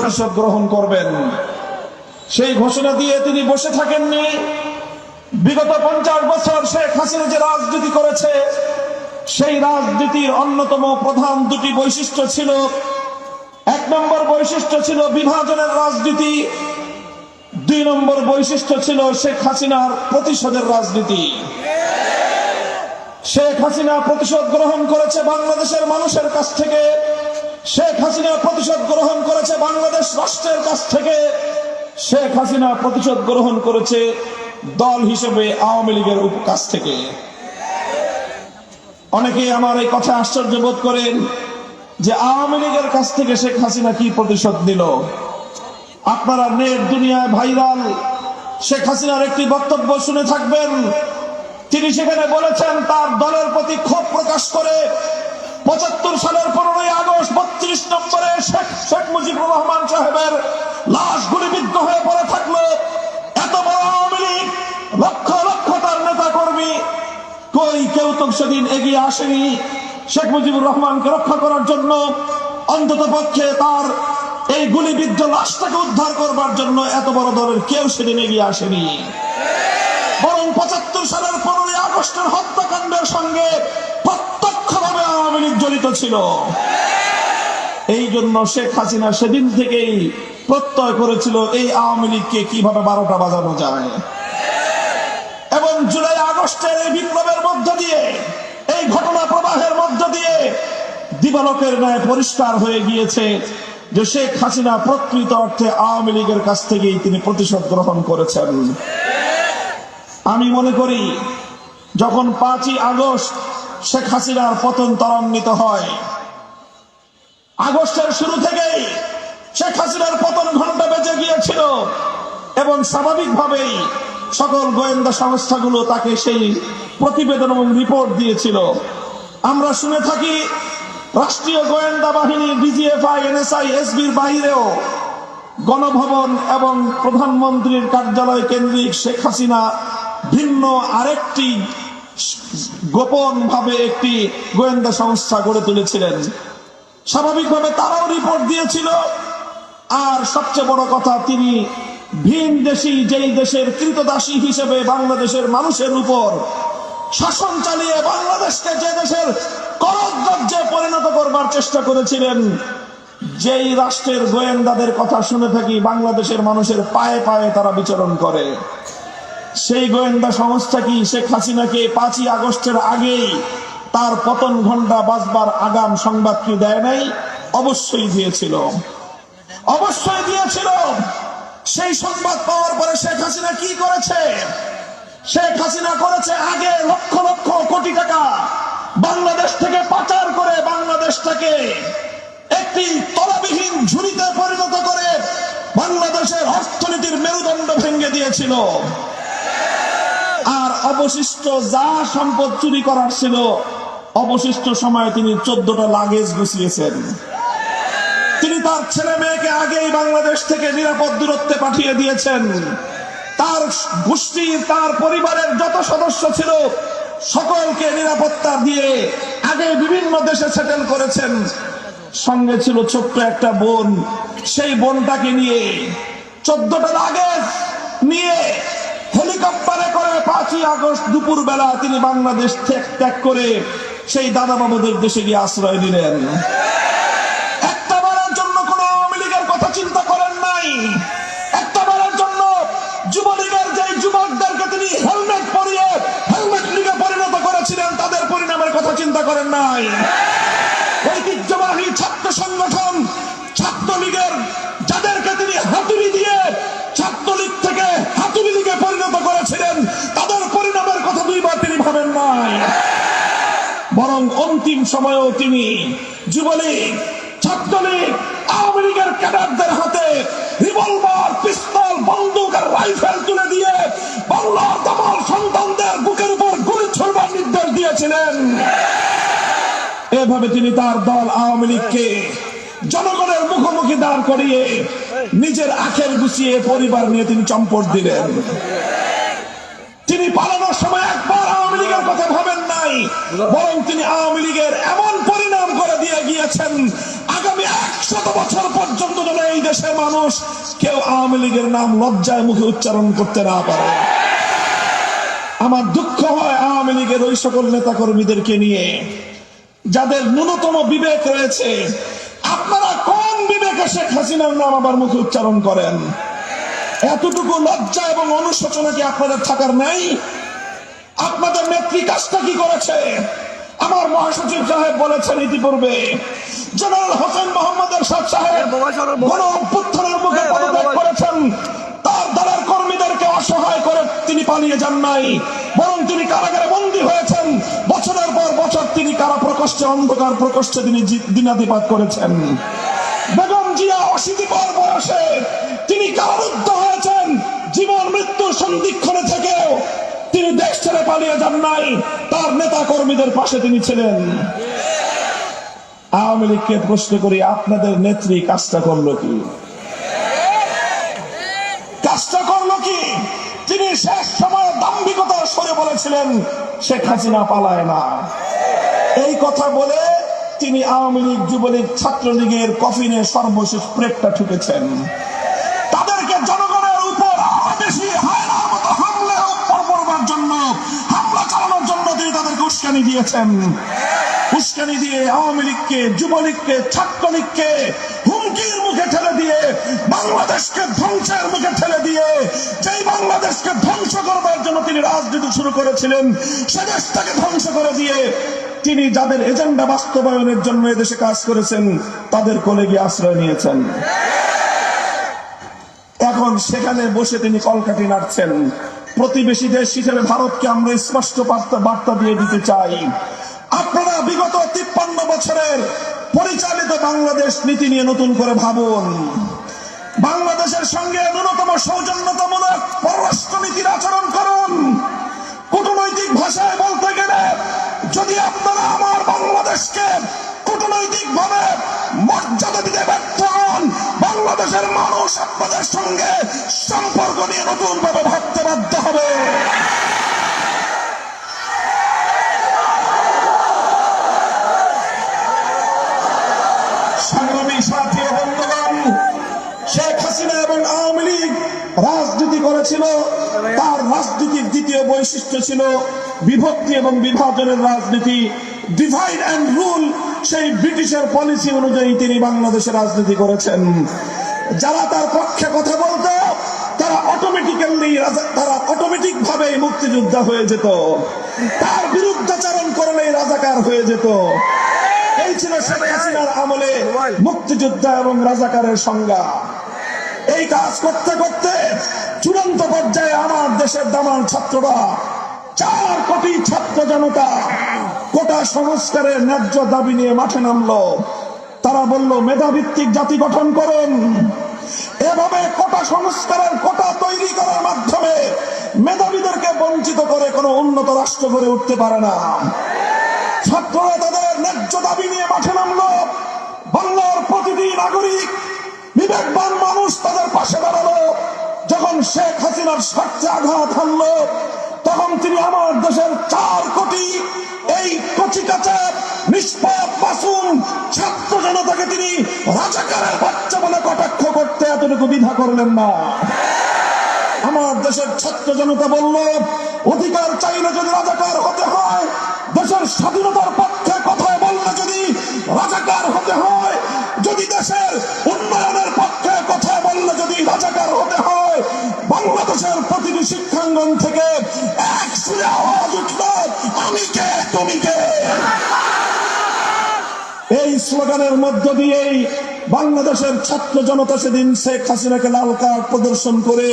প্রতিশোধ গ্রহণ করবেন। সেই ঘোষণা দিয়ে তিনি বসে থাকেননি। বিগত পঞ্চাশ বছর শেখ হাসিনা যে রাজনীতি করেছে, সেই রাজনীতির অন্যতম প্রধান দুটি বৈশিষ্ট্য ছিল। এক নম্বর বৈশিষ্ট্য ছিল বিভাজনের রাজনীতি। দুই নম্বর বৈশিষ্ট্য ছিল শেখ হাসিনার প্রতিশোধের রাজনীতি। শেখ হাসিনা প্রতিশোধ গ্রহণ করেছে বাংলাদেশের মানুষের কাছ থেকে। শেখ হাসিনা প্রতিশোধ গ্রহণ করেছে বাংলাদেশ রাষ্ট্রের কাছ থেকে। শেখ হাসিনা প্রতিশোধ গ্রহণ করেছে দল হিসেবে আওয়ামী লীগের কাছ থেকে। অনেকে আমার এই কথা আশ্চর্য বোধ করেন যে আওয়ামী লীগের কাছ থেকে শেখ হাসিনা কি প্রতিশোধ দিল। আপনারা নেট দুনিয়ায় ভাইরাল। শেখ হাসিনার একটি বক্তব্য শুনে থাকবেন। তিনি সেখানে বলেছেন, তার দলের প্রতি ক্ষোভ প্রকাশ করে পঁচাত্তর সালের পনেরোই আগস্ট বত্রিশ নম্বরে শেখ শেখ মুজিবুর রহমান সাহেবের লাশ গুলিবিদ্ধ হয়ে পড়ে থাকল। এত বড় আওয়ামী লীগ, লক্ষ লক্ষ তার নেতা কর্মী কই কেউ তো সেদিন এগিয়ে আসেনি শেখ মুজিবুর রহমানকে রক্ষা করার জন্য। অন্তত পক্ষে তার এই গুলিবিদ্ধ লাশটাকে উদ্ধার করবার জন্য এত বড় দলের কেউ সেদিন এগিয়ে আসেনি। বরং পঁচাত্তর সালের পনেরোই আগস্টের হত্যাকাণ্ডের সঙ্গে ছিল এই জন্য শেখ হাসিনা সেদিন থেকেই প্রত্যয় করেছিল, এই আওয়ামী লীগকে কীভাবে বারোটা বাজানো যায়। এবং জুলাই আগস্টের এই বিপ্লবের মধ্য দিয়ে, এই ঘটনা প্রবাহের মধ্য দিয়ে দিবালকের ন্যায় পরিষ্কার হয়ে গিয়েছে যে শেখ হাসিনা প্রকৃত অর্থে আওয়ামী লীগের কাছ থেকেই তিনি প্রতিশোধ গ্রহণ করেছেন। আমি মনে করি, যখন পাঁচই আগস্ট শেখ হাসিনার পতন ত্বরান্বিত হয়। আগস্টের শুরু থেকেই শেখ হাসিনার পতন ঘণ্টা বেজে গিয়েছিল এবং স্বাভাবিকভাবেই সকল গোয়েন্দা সংস্থাগুলো তাকে সেই প্রতিবেদন এবং রিপোর্ট দিয়েছিল। আমরা শুনে থাকি, রাষ্ট্রীয় গোয়েন্দা বাহিনী, ডিজিএফআই, এনএসআই, এসবির বাহিরেও গণভবন এবং প্রধানমন্ত্রীর কার্যালয় কেন্দ্রিক শেখ হাসিনা ভিন্ন আরেকটি গোপন ভাবে একটি গোয়েন্দা সংস্থা গড়ে তুলেছিলেন। স্বাভাবিকভাবে তারাও রিপোর্ট দিয়েছিল। আর সবচেয়ে বড় কথা, তিনি ভিন দেশি, যেই দেশের কৃতদাসী হিসেবে বাংলাদেশের মানুষের উপর শাসন চালিয়ে বাংলাদেশকে যে দেশের করদ্রাজ্যে পরিণত করবার চেষ্টা করেছিলেন, যেই রাষ্ট্রের গোয়েন্দাদের কথা শুনে থাকি বাংলাদেশের মানুষের পায়ে পায়ে তারা বিচরণ করে। সেই গোয়েন্দা সংস্থা কি শেখ হাসিনাকে পাঁচই আগস্টের আগেই তার পতন ঘণ্টা বাজবার আগাম সংবাদ কি দেয় নাই? অবশ্যই দিয়েছিল। অবশ্যই দিয়েছিল। সেই সংবাদ পাওয়ার পরে শেখ হাসিনা কি করেছে? শেখ হাসিনা করেছে আগে লক্ষ লক্ষ কোটি টাকা বাংলাদেশ থেকে পাচার করে বাংলাদেশটাকে একটি তলাবিহীন ঝুড়িতে পরিণত করে বাংলাদেশের অর্থনীতির মেরুদণ্ড ভেঙে দিয়েছিল। আর অবশিষ্ট যা সম্পদ চুরি করার ছিল, অবশিষ্ট সময়ে তিনি চোদ্দটা লাগেজ গুছিয়েছেন। তিনি তার ছেলে মেয়েকে আগেই বাংলাদেশ থেকে নিরাপদ দূরত্বে পাঠিয়ে দিয়েছেন। তার গোষ্ঠী, তার পরিবারের যত সদস্য ছিল, সকলকে নিরাপত্তা দিয়ে আগে বিভিন্ন দেশে সেটেল করেছেন। সঙ্গে ছিল ছোট্ট একটা বোন। সেই বোনটাকে নিয়ে চোদ্দটা লাগেজ নিয়ে হেলিকপ্টারে করে পাঁচই আগস্ট দুপুর বেলা তিনি বাংলাদেশ ত্যাগ করে সেই দাদা বাবুদের দেশে গিয়ে আশ্রয় দিলেন একটা বারের জন্য কোন আওয়ামী লীগের কথা চিন্তা করেন নাই। একটা বারের জন্য যুবলীগের যে যুবকদেরকে তিনি হেলমেট পরিয়ে, হেলমেট লীগে পরিণত করেছিলেন, তাদের পরিণামের কথা চিন্তা করেন নাই। ঐতিহ্যবাহী ছাত্র সংগঠন বরং অন্তিম সময়েও তিনি যুবলীগ, ছাত্রলীগ ক্যাডারদের হাতে রিভলভার পিস্তল বন্দুক আর রাইফেল তুলে দিয়ে বাংলার সন্তানদের বুকের উপর গুলি ছড়বার নির্দেশ দিয়েছিলেন। এভাবে তিনি তার দল আওয়ামী লীগকে জনগণের মুখোমুখি দাঁড় করিয়ে নিজের আখের গুছিয়ে পরিবার নিয়ে তিনি চম্পট দিলেন। তিনি পালানোর সময় একবার আওয়ামী লীগের কথা ভাবেন নাই, বরং তিনি আওয়ামী লীগের এমন পরিণাম করে দিয়ে গিয়েছেন, আগামী একশত বছর পর্যন্ত যেন এই দেশের মানুষ কেউ আওয়ামী লীগের নাম লজ্জায় মুখে উচ্চারণ করতে না পারে। আমার দুঃখ হয় আওয়ামী লীগের ওই সকল নেতা কর্মীদেরকে নিয়ে, যাদের ন্যূনতম বিবেক রয়েছে। আপনারা কোন বিবেকে শেখ হাসিনার নাম আবার মুখে উচ্চারণ করেন? এতটুকু লজ্জা এবং অনুশোচনা কি আপনাদের থাকার নেই? আপনাদের নেত্রী কাজটা কি করেছে? আমার মহাসচিব সাহেব বলেছেন ইতিপূর্বে জেনারেল হোসেন মোহাম্মদ এরশাদ সাহেব গণ অভ্যুত্থানের মুখে পদত্যাগ করেছেন। তার দলের কর্মীদেরকে অসহায় করে তিনি পালিয়ে যান নাই বরং তিনি কারাগারে বন্দী হয়েছেন। বছরের পর বছর তিনি কারা প্রকোষ্ঠে অন্ধকার প্রকোষ্ঠে তিনি দিনাতিপাত করেছেন। বেগম জিয়া অশীতি পর বয়সে তিনি কারারুদ্ধ হয়েছেন। জীবন মৃত্যুর সন্ধিক্ষণে থেকেও তিনি দেশ ছেড়ে পালিয়ে যান নাই। তার নেতা কর্মীদের পাশে তিনি ছিলেন। আওয়ামী লীগকে প্রশ্ন করি, আপনাদের নেত্রী কাজটা করল কি? কাজটা করল কি? তিনি শেষ সময় দাম্ভিকতার সরে বলেছিলেন, শেখ হাসিনা পালায় না। এই কথা বলে তিনি আওয়ামী লীগ যুবলীগ ছাত্রলীগের কফিনে সর্বশেষ প্রেকটা ঠুকেছেন। তাদেরকে জনগণের উপর বেশি হায়নার মতো হামলে করবার জন্য, হামলা চালানোর জন্য তিনি তাদেরকে উস্কানি দিয়েছেন। উস্কানি দিয়ে আওয়ামী লীগকে যুবলীগকে ছাত্রলীগকে হুমকির মুখে ঠেলে দিয়ে, বাংলাদেশকে ধ্বংসের মুখে ঠেলে দিয়ে, যেই বাংলাদেশকে ধ্বংস করবার জন্য তিনি রাজনীতি শুরু করেছিলেন, সে দেশটাকে ধ্বংস করে দিয়ে তিনি যাদের এজেন্ডা বাস্তবায়নের জন্য এদেশে কাজ করেছেন, তাদের কোলে গিয়ে আশ্রয় নিয়েছেন। সেখানে বসে তিনি কলকাটি নাড়ছেন। প্রতিবেশী দেশ হিসেবে ভারতকে আমরা স্পষ্ট বার্তা দিয়ে দিতে চাই। আপনারা বিগত তিপ্পান্ন বছরের পরিচালিত বাংলাদেশ নীতি নিয়ে নতুন করে ভাবুন। বাংলাদেশের সঙ্গে ন্যূনতম সৌজন্যতামূলক আপনাদের সঙ্গে সম্পর্ক নিয়ে নতুন ভাবে ভাবতে বাধ্য হবে। সংগ্রামী শেখ হাসিনা এবং আওয়ামী লীগ রাজনীতি করেছিল, তার রাজনীতির দ্বিতীয় বৈশিষ্ট্য ছিল বিভক্তি এবং বিভাজনের রাজনীতি। ডিভাইড অ্যান্ড রুল সেই ব্রিটিশের পলিসি অনুযায়ী তিনি বাংলাদেশে রাজনীতি করেছেন। যারা তার পক্ষে কথা বলতো, তারা অটোমেটিক্যালি তারা অটোমেটিক ভাবে মুক্তিযোদ্ধা হয়ে যেত। তার বিরুদ্ধাচারণ করলেই রাজাকার হয়ে যেত। এই ছিল শেখ হাসিনার আমলে মুক্তিযোদ্ধা এবং রাজাকারের সংজ্ঞা। এই কাজ করতে করতে চূড়ান্ত পর্যায়ে আমার দেশের দামাল ছাত্ররা, চার কোটি ছাত্র জনতা কোটা সংস্কারের ন্যায্য দাবি নিয়ে মাঠে নামলো। তারা বলল, মেধাভিত্তিক জাতি গঠন করুন। এভাবে কোটা সংস্কারের কোটা তৈরি করার মাধ্যমে মেধাবীদেরকে বঞ্চিত করে কোনো উন্নত রাষ্ট্র গড়ে উঠতে পারে না। ছাত্ররা তাদের ন্যায্য দাবি নিয়ে মাঠে নামলো। বাংলার প্রতিটি নাগরিক, বিবেকবান মানুষ তাদের পাশে দাঁড়াল। যখন শেখ হাসিনার স্বার্থে আঘাত হানলো, তখন তিনি আমার দেশের চার কোটি, এই কচি কাচা অধিকার চাইলে যদি রাজাকার হতে হয়, দেশের স্বাধীনতার পক্ষে কথা বললে যদি রাজাকার হতে হয়, যদি দেশের উন্নয়নের পক্ষে কথা বললে যদি রাজাকার হতে হয়, বাংলাদেশের প্রতিটি শিক্ষাঙ্গন থেকে এক সুরে আওয়াজ উঠল, আমি কে? তুমি কে? এই স্লোগানের মধ্য দিয়েই বাংলাদেশের ছাত্র জনতা সেদিন শেখ হাসিনাকে লাল কার্ড প্রদর্শন করে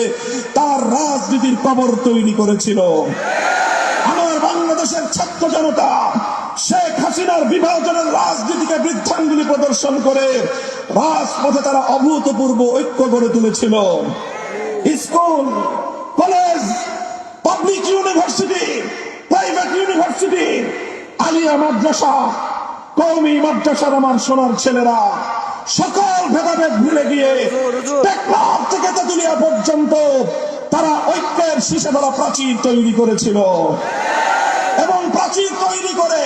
তার রাজনীতির কবর তৈরি করেছিল। আমার বাংলাদেশের ছাত্র জনতা শেখ হাসিনার বিভাজনের রাজনীতিকে বৃদ্ধাঙ্গুলি প্রদর্শন করে রাজপথে তারা অভূতপূর্ব ঐক্য গড়ে তুলেছিল। School, college, public university, private university, Alia মাদ্রাসা কৌমি মাদ্রাসার আমার সোনার ছেলেরা সকল ভেদাভেদ ভুলে গিয়ে টেকনাফ থেকে তেতুলিয়া পর্যন্ত তারা ঐক্যের শীষে ধরা প্রাচীর তৈরি করেছিল। এবং প্রাচীর তৈরি করে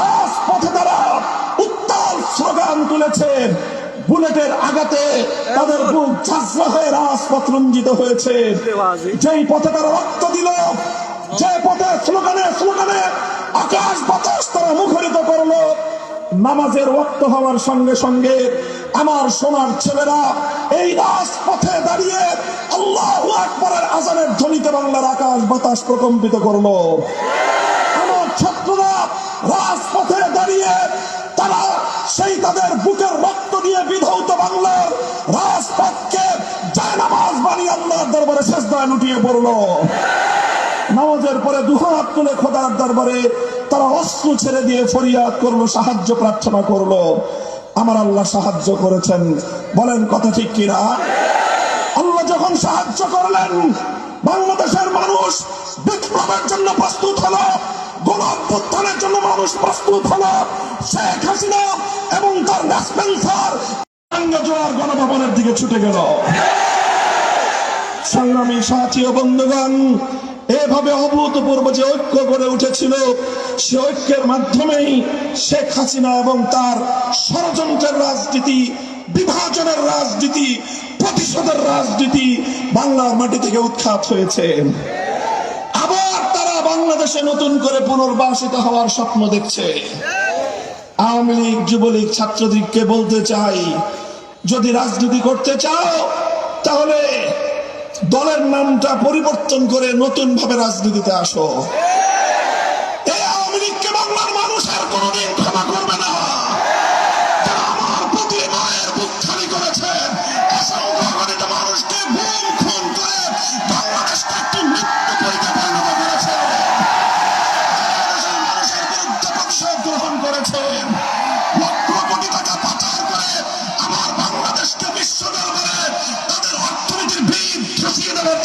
রাজপথে তারা উত্তাল স্লোগান তুলেছে। বুলেটের আঘাতে তাদের বুক ঝাঁঝরা হয়ে রাজপথ রঞ্জিত হয়েছে। যেই পথে তারা রক্ত দিল যে পথে স্লোগানে স্লোগানে আকাশ বাতাস তারা মুখরিত করল। নামাজের ওয়াক্ত হওয়ার সঙ্গে সঙ্গে আমার সোনার ছেলেরা এই রাজপথে দাঁড়িয়ে আল্লাহ আকবরের আজানের ধ্বনিতে বাংলার আকাশ বাতাস প্রকম্পিত করল। আমার ছাত্ররা রাজপথে দাঁড়িয়ে তারা সেই তাদের বুকের রক্ত দিয়ে বিধৌত বাংলার রাজপথকে জায়নামাজ বানিয়ে আল্লাহর দরবারে শেষদায় লুটিয়ে পড়ল। নামাজের পরে দুহাত তুলে খোদার দরবারে তারা অস্ত্র ছেড়ে দিয়ে ফরিয়াদ করল, সাহায্য প্রার্থনা করল। আমার আল্লাহ সাহায্য করেছেন। বলেন কথা ঠিক কিনা? আল্লাহ যখন সাহায্য করলেন, বাংলাদেশের মানুষ বিপ্লবের জন্য প্রস্তুত হলো, গণঅভ্যুত্থানের জন্য মানুষ প্রস্তুত হলো। শেখ হাসিনা এবং তার ন্যাসপেন্সার জোয়ার গণভবনের দিকে ছুটে গেল। সংগ্রামী সাথী বন্ধুগণ এভাবে অভূতপূর্ব যে ঐক্য গড়ে উঠেছিল, সে ঐক্যের মাধ্যমেই শেখ হাসিনা এবং তার ষড়যন্ত্রের রাজনীতি, বিভাজনের রাজনীতি, প্রতিশোধের রাজনীতি বাংলার মাটি থেকে উৎখাত হয়েছে। আবার তারা বাংলাদেশে নতুন করে পুনর্বাসিত হওয়ার স্বপ্ন দেখছে। আওয়ামী লীগ, যুবলীগ, ছাত্রলীগকে বলতে চাই, যদি রাজনীতি করতে চাও, তাহলে দলের নামটা পরিবর্তন করে নতুন ভাবে রাজনীতিতে আসো। এই বাংলার মানুষ আর কোনোদিন ক্ষমা করবে না।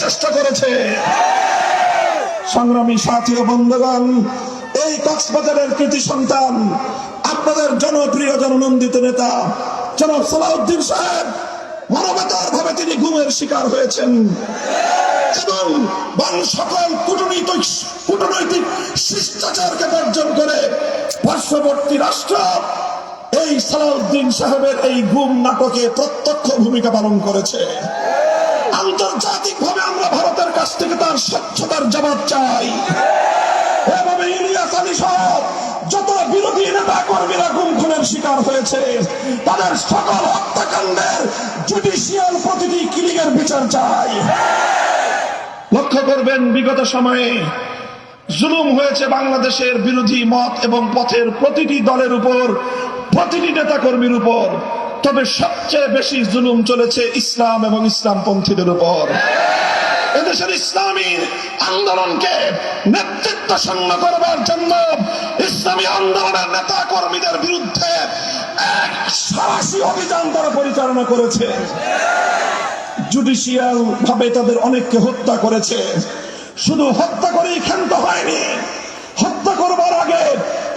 চেষ্টা করেছে। সংগ্রামী সাথী ও বন্ধুগণ, এই কক্সবাজারের কৃতি সন্তান, আপনাদের জনপ্রিয়, জননন্দিত নেতা, জনাব সালাউদ্দিন সাহেব মানবতার ভাবে তিনি ঘুমের শিকার হয়েছেন। এবং সকল কূটনৈতিক কূটনৈতিক শিষ্টাচারকে বর্জন করে পার্শ্ববর্তী রাষ্ট্র এই সালাউদ্দিন সাহেবের এই গুম নাটকে প্রত্যক্ষ ভূমিকা পালন করেছে। আন্তর্জাতিক ভাবে আমরা ভারতের কাছ থেকে তার স্বচ্ছতার জবাব চাই। এভাবে ইলিয়াস আলী সহ যত বিরোধী নেতা কর্মীরা শিকার হয়েছে, তাদের সকল হত্যাকাণ্ডের জুডিশিয়াল প্রতিটি বিচার চাই। লক্ষ্য করবেন, বিগত সময়ে জুলুম হয়েছে বাংলাদেশের বিরোধী মত এবং পথের প্রতিটি দলের উপর, প্রতিটি নেতা কর্মীর উপর। তবে সবচেয়ে বেশি জুলুম চলেছে ইসলাম এবং ইসলামপন্থীদের উপর। এদেশের ইসলামী আন্দোলনকে নেতৃত্ব সঙ্গ করবার জন্য ইসলামী আন্দোলনের নেতা কর্মীদের বিরুদ্ধে এক সারাশি অভিযান তারা পরিচালনা করেছে। জুডিশিয়াল ভাবে তাদের অনেককে হত্যা করেছে। শুধু হত্যা করেই ক্ষান্ত হয়নি, হত্যা করবার আগে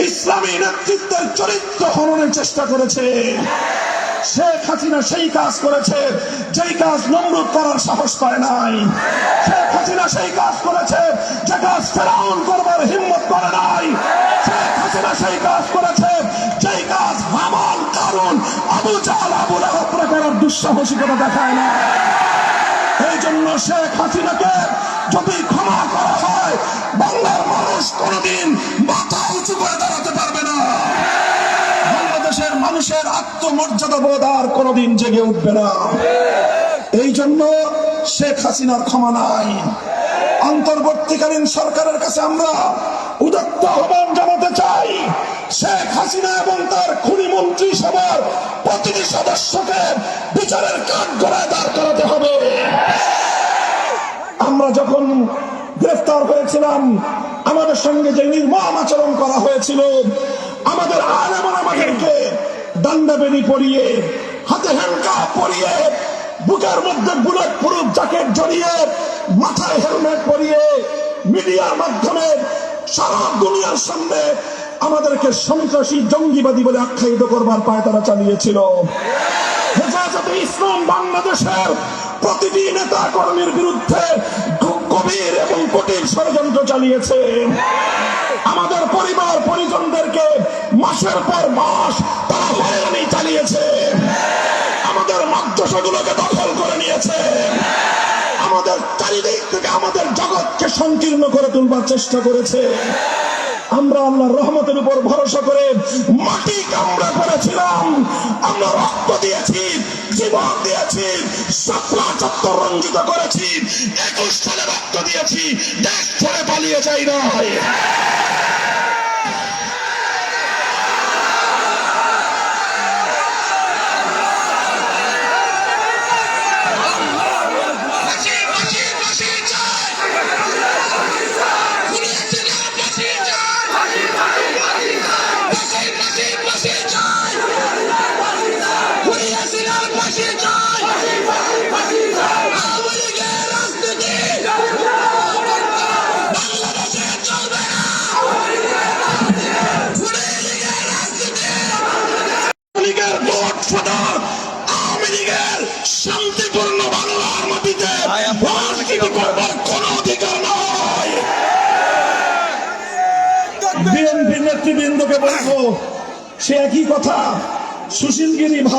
ইসলামী নেতৃত্বের চরিত্র হননের চেষ্টা করেছে। শেখ হাসিনা সেই কাজ করেছে, যেই কাজ নমরুদ করার সাহস পায় নাই। শেখ হাসিনা সেই কাজ করেছে, যে কাজ ফেরাউন করবার হিম্মত করে নাই। শেখ হাসিনা সেই কাজ করেছে, যেই কাজ হামান কারণ আবু জাহাল আবু লাহাব করার দুঃসাহসিকতা দেখায় না এই জন্য শেখ হাসিনাকে যদি ক্ষমা করা হয়, বাংলার মানুষ কোনদিন মাথা উঁচু করে দাঁড়াতে পারবে না। বাংলাদেশের মানুষের আত্মমর্যাদা বোধ আর কোনদিন জেগে উঠবে না। এই জন্য শেখ হাসিনার ক্ষমা নাই। অন্তর্বর্তীকালীন সরকারের কাছে আমরা উদত্ত আহ্বান জানাতে চাই, শেখ হাসিনা এবং তার খুনি মন্ত্রী সভার প্রতিটি সদস্যকে বিচারের কাঠ গড়ায় দাঁড় করাতে হবে। আমরা যখন গ্রেফতার হয়েছিলাম, আমাদের সঙ্গে যে নির্মম আচরণ করা হয়েছিল আমাদের আলেমন আমাদেরকে বেনি পরিয়ে, হাতে হ্যান্ডকাপ পরিয়ে, বুকের মধ্যে বুলেট প্রুফ জ্যাকেট জড়িয়ে, মাথায় হেলমেট পরিয়ে মিডিয়ার মাধ্যমে সারা দুনিয়ার সামনে আমাদেরকে সন্ত্রাসী জঙ্গিবাদী বলে আখ্যায়িত করবার পায় তারা চালিয়েছিল। হেফাজতে ইসলাম বাংলাদেশের প্রতিটি নেতা কর্মীর বিরুদ্ধে গভীর এবং কঠিন ষড়যন্ত্র চালিয়েছে। আমাদের পরিবার পরিজনদেরকে মাসের পর মাস তারা হয়রানি চালিয়েছে। আমাদের মাদ্রাসাগুলোকে দখল করে নিয়েছে। আমাদের চারিদিক থেকে আমাদের জগৎকে সংকীর্ণ করে তুলবার চেষ্টা করেছে। আমরা আল্লাহর রহমতের উপর ভরসা করে মাটি কামড়া করেছিলাম। আমরা রক্ত দিয়েছি, জীবন দিয়েছি সাপলা চত্বর রঞ্জিত করেছি, একুশ সালে রক্ত দিয়েছি, দেশ ছেড়ে পালিয়ে যাই নয়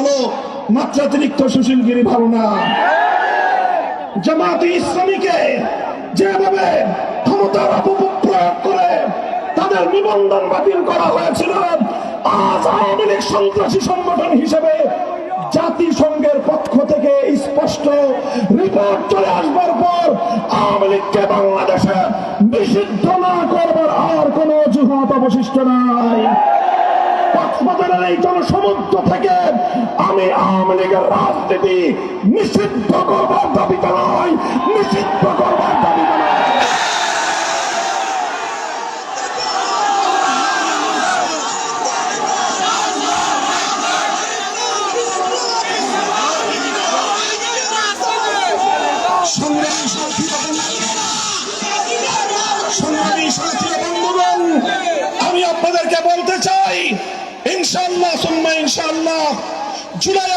ভালো মাত্রাতিরিক্ত সুশীলগিরি ভালো না। জামাতে ইসলামীকে যেভাবে ক্ষমতার অপপ্রয়োগ করে তাদের নিবন্ধন বাতিল করা হয়েছিল, আজ আওয়ামী লীগ সন্ত্রাসী সংগঠন হিসেবে জাতিসংঘের পক্ষ থেকে স্পষ্ট রিপোর্ট চলে আসবার পর আওয়ামী লীগকে বাংলাদেশে নিষিদ্ধ না করবার আর কোনো অজুহাত অবশিষ্ট নাই। কক্সবাজারের এই জনসমুদ্র থেকে আমি আওয়ামী লীগের রাজনীতি নিষিদ্ধ করবার দাবি জানাই নিষিদ্ধ করবার দাবি নয়।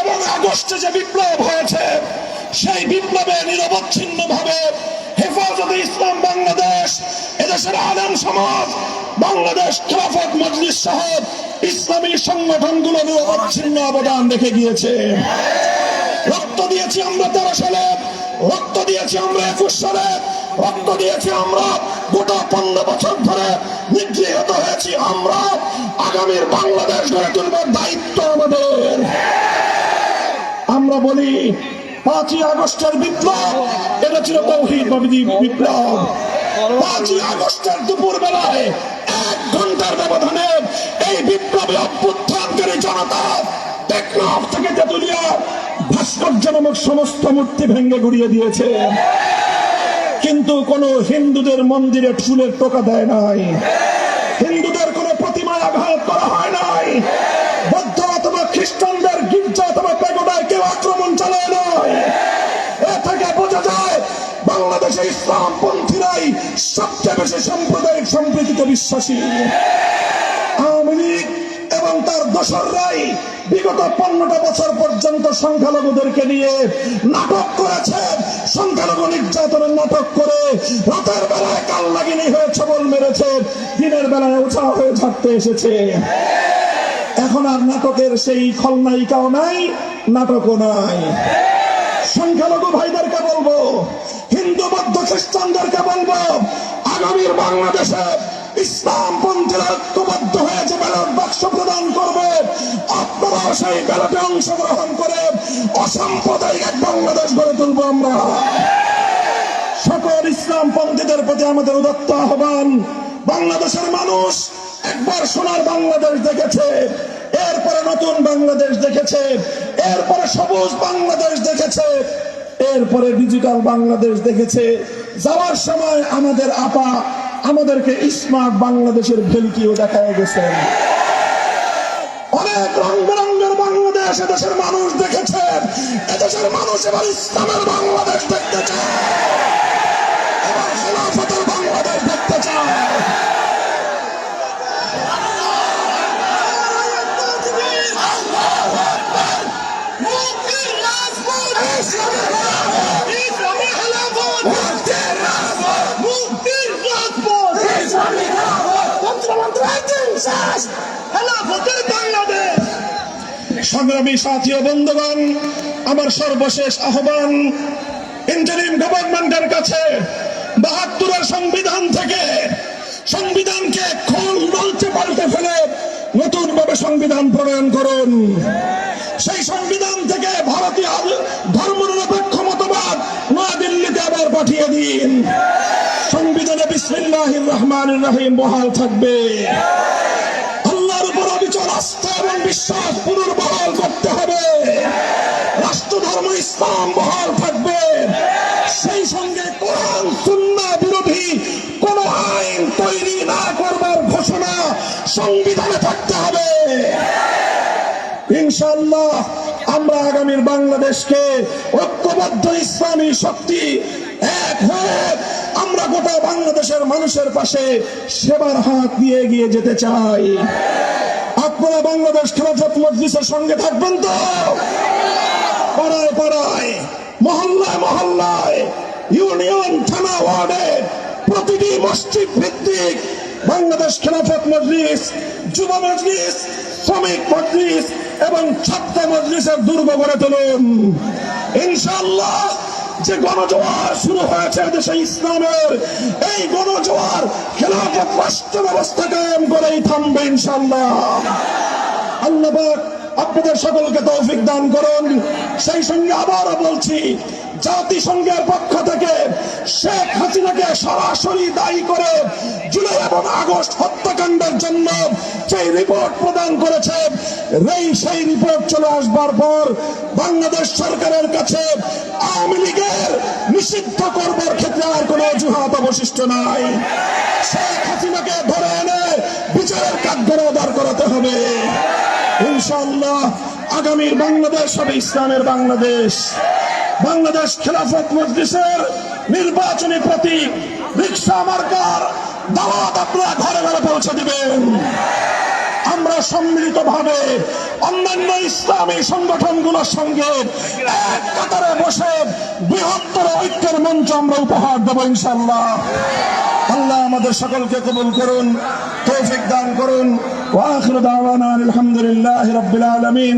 এবং আগস্টে যে বিপ্লব হয়েছে, সেই বিপ্লবে নিরবচ্ছিন্ন ভাবে হেফাজতে ইসলাম বাংলাদেশ, এদেশের আলেম সমাজ, বাংলাদেশ খেলাফত মজলিস সহ ইসলামী সংগঠনগুলো নিরবচ্ছিন্ন অবদান রেখে গিয়েছে। রক্ত দিয়েছি আমরা তেরো সালে, রক্ত দিয়েছি আমরা একুশ সালে, রক্ত দিয়েছি আমরা গোটা পনেরো বছর ধরে নিগৃহীত হয়েছি আমরা। আগামীর বাংলাদেশ গড়ে তুলবার দায়িত্ব আমাদের। আমরা বলি, পাঁচই আগস্টের বিপ্লব, এটা ছিল তৌহিদ বাবিদি বিপ্লব। পাঁচই আগস্টের দুপুর বেলায় এক ঘণ্টার ব্যবধানে এই বিপ্লবী অভ্যুত্থানকারী জনতা টেকনাফ থেকে তেতুলিয়া ভাস্কর্য নামক সমস্ত মূর্তি ভেঙে গুড়িয়ে দিয়েছে। কিন্তু কোন হিন্দুদের মন্দিরে ফুলের টোকা দেয় নাই। হিন্দুদের কোন প্রতিমায় আঘাত করা হয় নাই। বৌদ্ধ অথবা খ্রিস্টানদের অথবা পেগোডায় কেউ আক্রমণ চালায় নয় এ থেকে বোঝা যায়, বাংলাদেশে ইসলাম পন্থীরাই সবচেয়ে বেশি সাম্প্রদায়িক সম্প্রীতিতে বিশ্বাসী। আওয়ামী লীগ এবং তার দোসররাই বিগত পনেরোটা বছর পর্যন্ত সংখ্যালঘুদেরকে নিয়ে নাটক করেছে। সংখ্যালঘু নির্যাতনের নাটক করে রাতের বেলায় কাল লাগিনি হয়ে ছবল মেরেছে, দিনের বেলায় উঁচা হয়ে থাকতে এসেছে। এখন আর নাটকের সেই খলনায়িকাও নাই নাটকও নাই। সংখ্যালঘু ভাইদেরকে বলব, হিন্দু, বৌদ্ধ, খ্রিস্টানদেরকে বলব, আগামীর বাংলাদেশে ইসলাম পন্থীরা ঐক্যবদ্ধ হয়ে যে ব্যালট বাক্স প্রদান করবে, আপনারা সেই ব্যালটে অংশগ্রহণ করে অসাম্প্রদায়িক এক বাংলাদেশ গড়ে তুলবো আমরা। সকল ইসলাম পন্থীদের প্রতি আমাদের উদত্ত আহ্বান, বাংলাদেশের মানুষ একবার সোনার বাংলাদেশ দেখেছে, এরপরে নতুন বাংলাদেশ দেখেছে, এরপরে সবুজ বাংলাদেশ দেখেছে, এরপরে ডিজিটাল বাংলাদেশ দেখেছে। যাওয়ার সময় আমাদের আপা আমাদেরকে স্মার্ট বাংলাদেশের ভেলকিও দেখায় গেছেন। অনেক রং বেরঙ্গের বাংলাদেশ এদেশের মানুষ দেখেছে, এদেশের মানুষ এবার ইসলামের বাংলাদেশ দেখতে চায়। এবার খেলাফতের বাংলাদেশ দেখতে চায়। সংগ্রামী সাথী ও বন্ধুগণ, আমার সর্বশেষ আহ্বান ইন্টারিম গভর্নমেন্টের কাছে বাহাত্তরের সংবিধান থেকে সংবিধানকে খোল নলচে পাল্টে ফেলে নতুন ভাবে সংবিধান প্রণয়ন করুন। সেই সংবিধান থেকে ভারতীয় ধর্ম নিরপেক্ষ মতবাদ নয়াদিল্লিতে আবার পাঠিয়ে দিন। সংবিধানে বিসমিল্লাহির রহমান রহিম বহাল থাকবে। আল্লাহর উপর অবিচল আস্থা এবং বিশ্বাস পুনর্বহাল বাংলাদেশকে ঐক্যবদ্ধ ইসলামী শক্তি এক হয়ে আমরা গোটা বাংলাদেশের মানুষের পাশে সেবার হাত দিয়ে এগিয়ে যেতে চাই। আপনারা বাংলাদেশ খেলাফত মজলিসের সঙ্গে থাকবেন তো? পাড়ায় পাড়ায়, মহল্লায় মহল্লায়, ইউনিয়ন, থানা, ওয়ার্ডে, প্রতিটি মসজিদ ভিত্তিক বাংলাদেশ খেলাফত মজলিস, যুব মজলিস, শ্রমিক মজলিস এবং ছাত্র মজলিসের দুর্গ গড়ে তুলুন। ইনশাআল্লাহ যে গণজোয়ার শুরু হয়েছে দেশে ইসলামের, এই গণজোয়ার খেলাফত রাষ্ট্র ব্যবস্থা কায়েম করেই থামবে ইনশাল্লাহ আল্লাহ আপনাদের সকলকে তৌফিক দান করুন। সেই সঙ্গে আবারও বলছি জাতিসংঘের পক্ষ থেকে শেখ হাসিনাকে সরাসরি দায়ী করে জুলাই এবং আগস্ট হত্যাকাণ্ডের জন্য যে রিপোর্ট প্রদান করেছে এই সেই রিপোর্ট চলে আসবার পর বাংলাদেশ সরকারের কাছে আওয়ামী লীগের নিষিদ্ধ করবার ক্ষেত্রে আর কোনো অজুহাত অবশিষ্ট নাই। শেখ হাসিনাকে ধরে এনে বিচারের কাঠগড়ে দাঁড় করাতে হবে। ইনশাআল্লাহ আগামীর বাংলাদেশ হবে ইসলামের বাংলাদেশ। বাংলাদেশ খেলাফত মজলিসের নির্বাচনী প্রতীক রিক্সা মার্কার দাওয়াত আপনারা ঘরে ঘরে পৌঁছে দিবেন। আমরা সম্মিলিত ভাবে অন্যান্য ইসলামী সংগঠনগুলোর সঙ্গে এক কাতারে বসে বৃহত্তর ঐক্যের মঞ্চ আমরা উপহার দেবো ইনশাল্লাহ আল্লাহ আমাদের সকলকে কবুল করুন, তৌফিক দান করুন। ওয়াখির দাওয়ানা আলহামদুলিল্লাহ রবিল আলমিন।